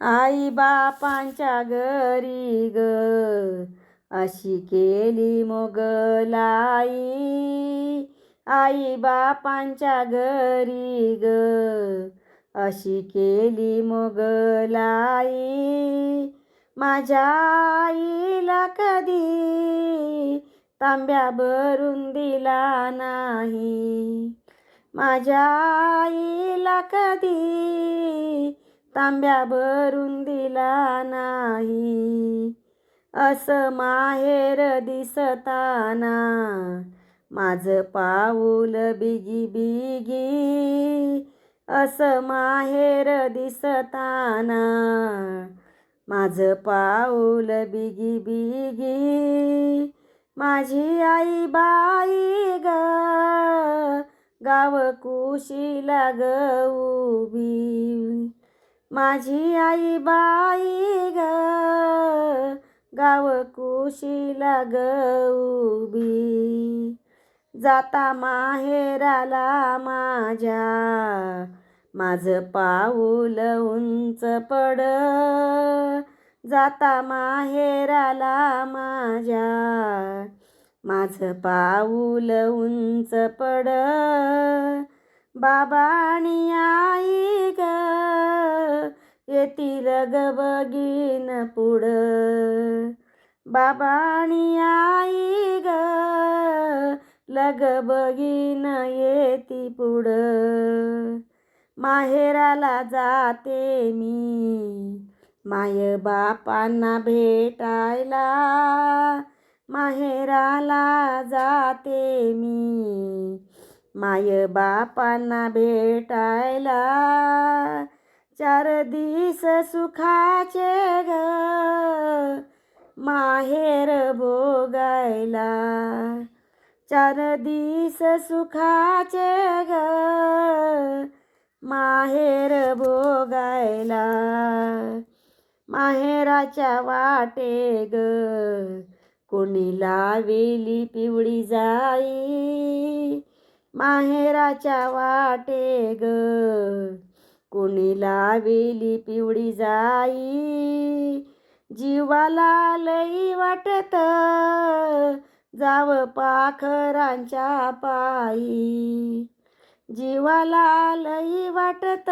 आई बापांच्या घरी ग. अशी केली मोगलाई आई बापांच्या घरी ग. अशी केली मोगलाई माझ्या आईला कधी तांब्या भरून दिला नाही. माझ्या आईला कधी तांब्या भरून दिला नाही. असं माहेर दिसताना माझं पाऊल बिगी बिगी. असं माहेर दिसताना माझं पाऊल बिगी बिगी. माझी आई बाई ग गाव कुशीला ग उभी. माझी आई बाई ग गाव कुशीला ग उभी. जाता माहेराला माझ्या माझं पाऊल उंच पड. जाता माहेराला माझ्या माझं पाऊल उंच पड. बाबा आणि आई ग येतील ग पुढ पुढं. बाबा आणि आई ग लगबगीन येती पुढं. माहेराला जाते मी माय बापांना भेटायला. माहेराला जाते मी माय बापांना भेटायला. चार दिस सुखाचे ग. माहेर भोगायला. चार दिस सुखाचे ग. माहेर भोगायला. माहेराच्या वाटे ग. कोणी लावेली पिवळी जाई. माहेराच्या वाटे ग. कोणी लावेली पिवळी जाई? जीवाला लई वाटत जाव पाखरांच्या पायी. जीवाला लई वाटत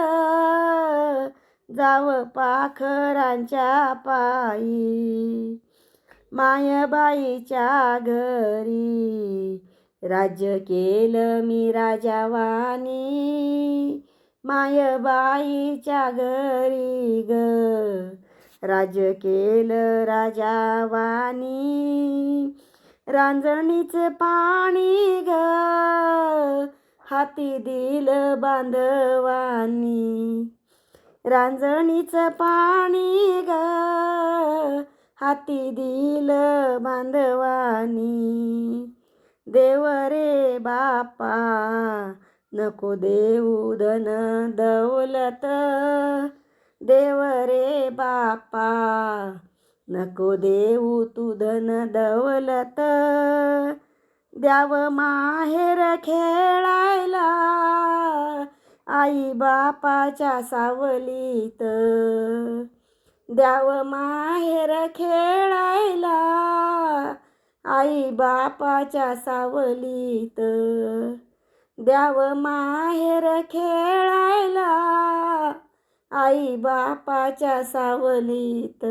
जाव पाखरांच्या पायी. मायबाईच्या घरी राज्य केलं मी राजावानी. मायबाईच्या घरी ग. राज केलं राजावानी. रांजणीचं पाणी ग. हाती दिलं बांधवानी. रांजणीचं पाणी ग. हाती दिलं बांधवानी. देव रे बापा नको देऊ धन दौलत. देव रे बापा नको देऊ तू धन दौलत. द्याव माहेर खेळायला आई बापाच्या सावलीत. द्याव माहेर खेळायला आई बापाच्या सावलीत. द्याव माहेर खेळायला. आई बापाच्या सावलीत